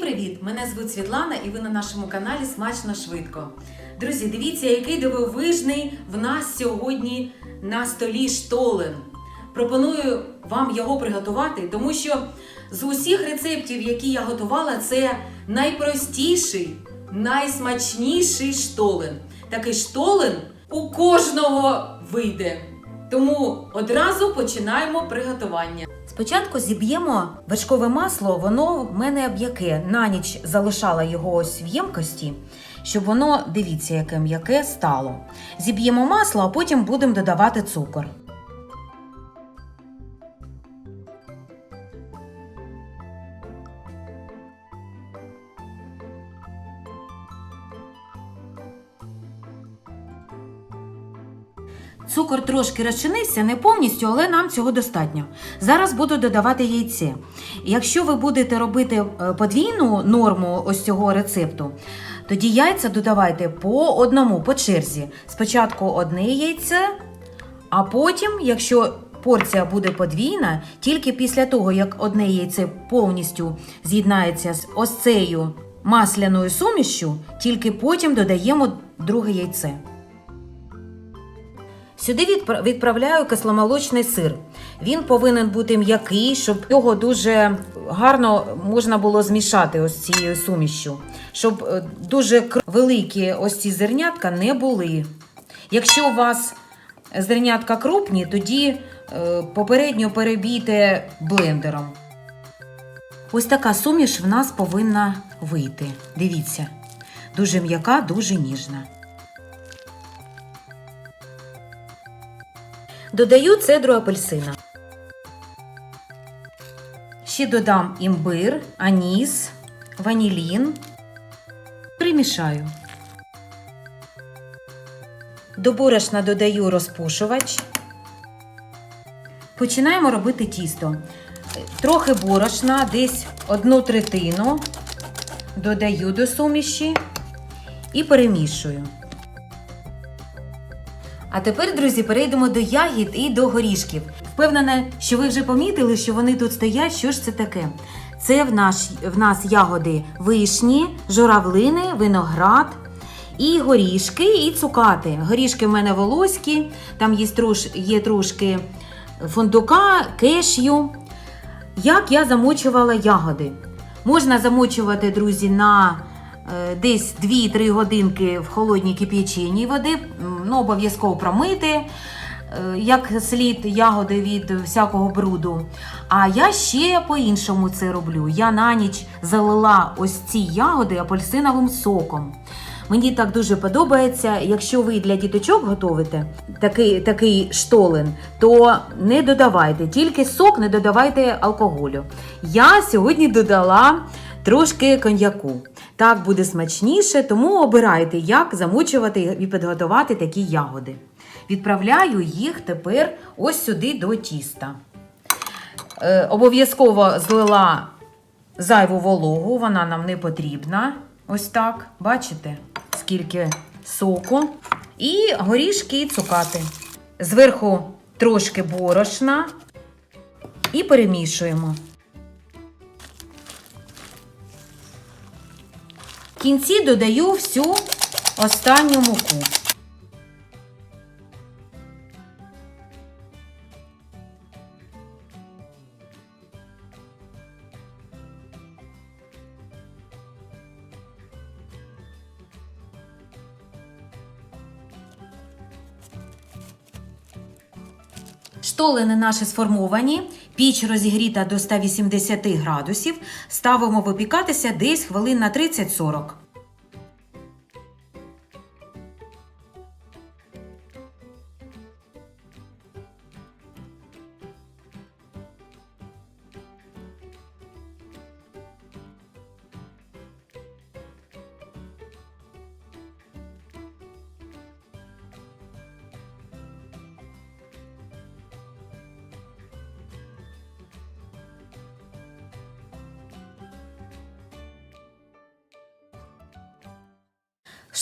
привіт! Мене звуть Світлана і ви на нашому каналі Смачно Швидко. Друзі, дивіться, який дивовижний в нас сьогодні на столі штолен. Пропоную вам його приготувати, тому що з усіх рецептів, які я готувала, це найпростіший, найсмачніший штолен. Такий штолен у кожного вийде. Тому одразу починаємо приготування. Спочатку зіб'ємо вершкове масло, воно в мене м'яке. На ніч залишала його ось в ємкості, щоб воно, дивіться, яке м'яке стало. Зіб'ємо масло, а потім будемо додавати цукор. Цукор трошки розчинився, не повністю, але нам цього достатньо. Зараз буду додавати яйце. Якщо ви будете робити е, подвійну норму ось цього рецепту, тоді яйця додавайте по одному, по черзі. Спочатку одне яйце, а потім, якщо порція буде подвійна, тільки після того, як одне яйце повністю з'єднається з ось цією масляною сумішшю, тільки потім додаємо друге яйце. Сюди відправляю кисломолочний сир. Він повинен бути м'який, щоб його дуже гарно можна було змішати ось цією сумішшю, щоб е, дуже великі ось ці зернятка не були. Якщо у вас зернятка крупні, тоді е, попередньо перебійте блендером. Ось така суміш в нас повинна вийти. Дивіться, дуже м'яка, дуже ніжна. Додаю цедру апельсина. Ще додам імбир, аніс, ванілін. Примішаю. До борошна додаю розпушувач. Починаємо робити тісто. Трохи борошна, десь одну третину додаю до суміші і перемішую. А тепер, друзі, перейдемо до ягід і до горішків. Впевнена, що ви вже помітили, що вони тут стоять. Що ж це таке? Це в, наш, в нас ягоди вишні, журавлини, виноград і горішки, і цукати. Горішки в мене волоські, там є, трош, є трошки фундука, кешю. Як я замочувала ягоди? Можна замочувати, друзі, на десь 2-3 годинки в холодній кип'яченій води, ну, обов'язково промити, е, як слід ягоди від всякого бруду. А я ще по-іншому це роблю. Я на ніч залила ось ці ягоди апельсиновим соком. Мені так дуже подобається. Якщо ви для діточок готуєте такий, такий штолен, то не додавайте, тільки сок, не додавайте алкоголю. Я сьогодні додала трошки коньяку. Так буде смачніше, тому обирайте, як замочувати і підготувати такі ягоди. Відправляю їх тепер ось сюди до тіста. Е, обов'язково злила зайву вологу, вона нам не потрібна. Ось так. Бачите, скільки соку. І горішки і цукати. Зверху трошки борошна і перемішуємо. Кінці додаю всю останню муку. Штолени наші сформовані, піч розігріта до 180 градусів. Ставимо випікатися десь хвилин на 30-40.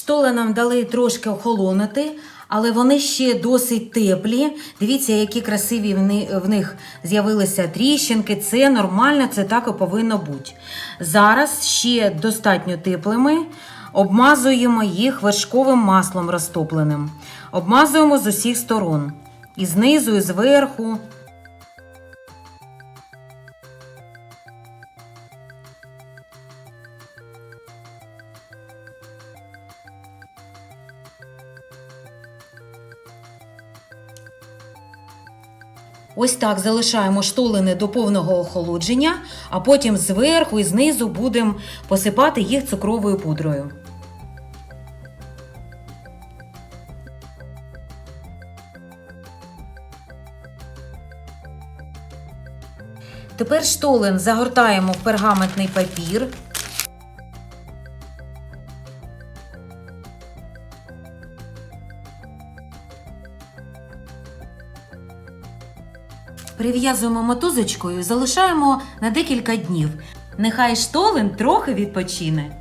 Штоли нам дали трошки охолонути, Але вони ще досить теплі. Дивіться, які красиві в них з'явилися тріщинки. Це нормально, це так і повинно бути. Зараз ще достатньо теплими. Обмазуємо їх вершковим маслом розтопленим. Обмазуємо з усіх сторон. І знизу, і зверху. Ось так залишаємо штолини до повного охолодження, а потім зверху і знизу будемо посипати їх цукровою пудрою. Тепер штолен загортаємо в пергаментний папір. Прив'язуємо мотузочкою залишаємо на декілька днів. Нехай штолен трохи відпочине.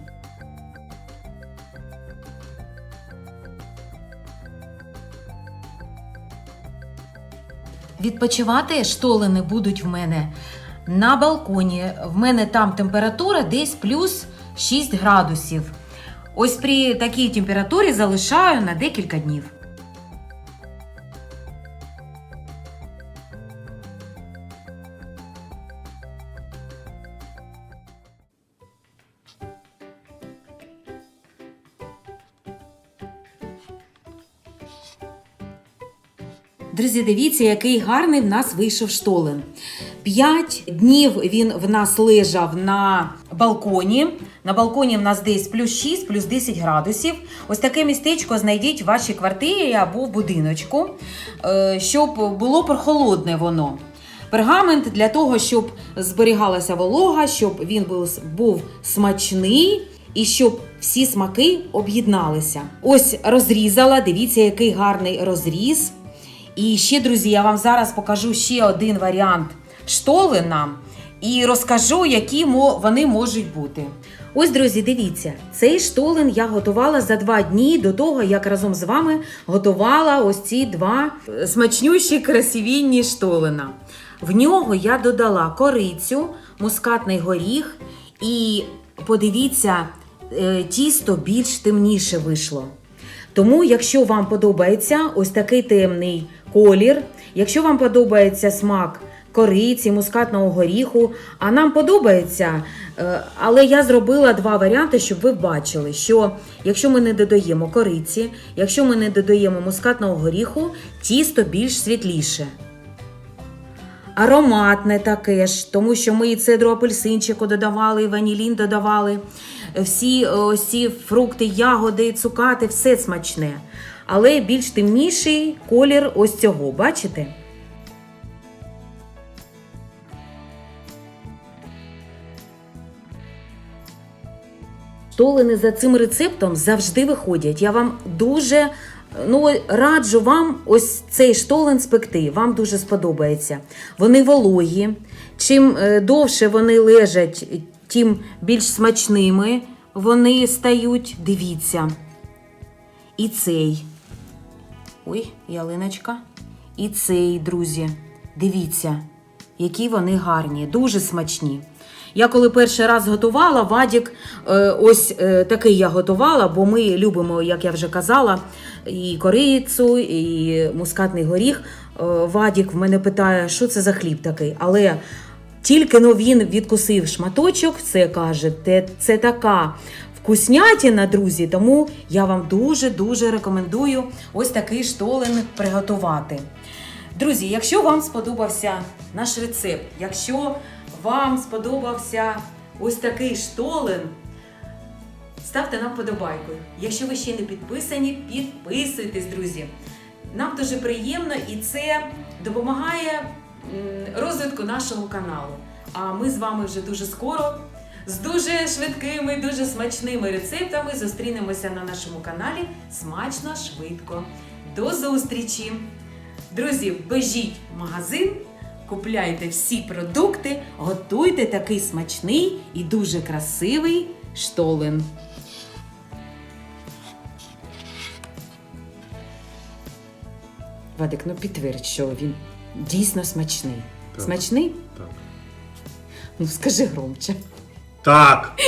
Відпочивати штолени будуть в мене на балконі. В мене там температура десь плюс 6 градусів. Ось при такій температурі залишаю на декілька днів. Друзі, дивіться, який гарний в нас вийшов штолен. П'ять днів він в нас лежав на балконі. На балконі в нас десь плюс 6, плюс 10 градусів. Ось таке містечко знайдіть в вашій квартирі або в будиночку, е, щоб було прохолодне воно. Пергамент для того, щоб зберігалася волога, щоб він був, був смачний і щоб всі смаки об'єдналися. Ось розрізала, дивіться, який гарний розріз. І ще, друзі, я вам зараз покажу ще один варіант штолена і розкажу, які вони можуть бути. Ось, друзі, дивіться, цей штолен я готувала за два дні до того, як разом з вами готувала ось ці два е, смачнющі красивінні штолена. В нього я додала корицю, мускатний горіх і подивіться, е, тісто більш темніше вийшло. Тому, якщо вам подобається ось такий темний колір, якщо вам подобається смак кориці, мускатного горіху, а нам подобається, е, але я зробила два варіанти, щоб ви бачили, що якщо ми не додаємо кориці, якщо ми не додаємо мускатного горіху, тісто більш світліше. Ароматне таке ж, тому що ми і цедру апельсинчику додавали, і ванілін додавали. Всі е, ось ці фрукти, ягоди, цукати, все смачне. Але більш темніший колір ось цього, бачите? Штолини за цим рецептом завжди виходять. Я вам дуже ну, раджу вам ось цей штолен спекти. Вам дуже сподобається. Вони вологі. Чим е, довше вони лежать, тим більш смачними вони стають. Дивіться. І цей. Ой, ялиночка. І цей, друзі. Дивіться, які вони гарні, дуже смачні. Я коли перший раз готувала, Вадік, е, ось е, такий я готувала, бо ми любимо, як я вже казала, і корицю, і мускатний горіх. Е, Вадік в мене питає, що це за хліб такий. Але тільки но він відкусив шматочок, це каже, «Те- це така вкуснятіна, друзі. Тому я вам дуже-дуже рекомендую ось такий штолен приготувати. Друзі, якщо вам сподобався наш рецепт, якщо вам сподобався ось такий штолен, ставте нам подобайку. Якщо ви ще не підписані, підписуйтесь, друзі. Нам дуже приємно і це допомагає розвитку нашого каналу. А ми з вами вже дуже скоро з дуже швидкими, дуже смачними рецептами зустрінемося на нашому каналі смачно, швидко. До зустрічі! Друзі, бежіть в магазин, купляйте всі продукти, готуйте такий смачний і дуже красивий штолен. Вадик, ну підтвердь, що він дійсно смачний. Так. Смачний? Так. Ну скажи громче. Так.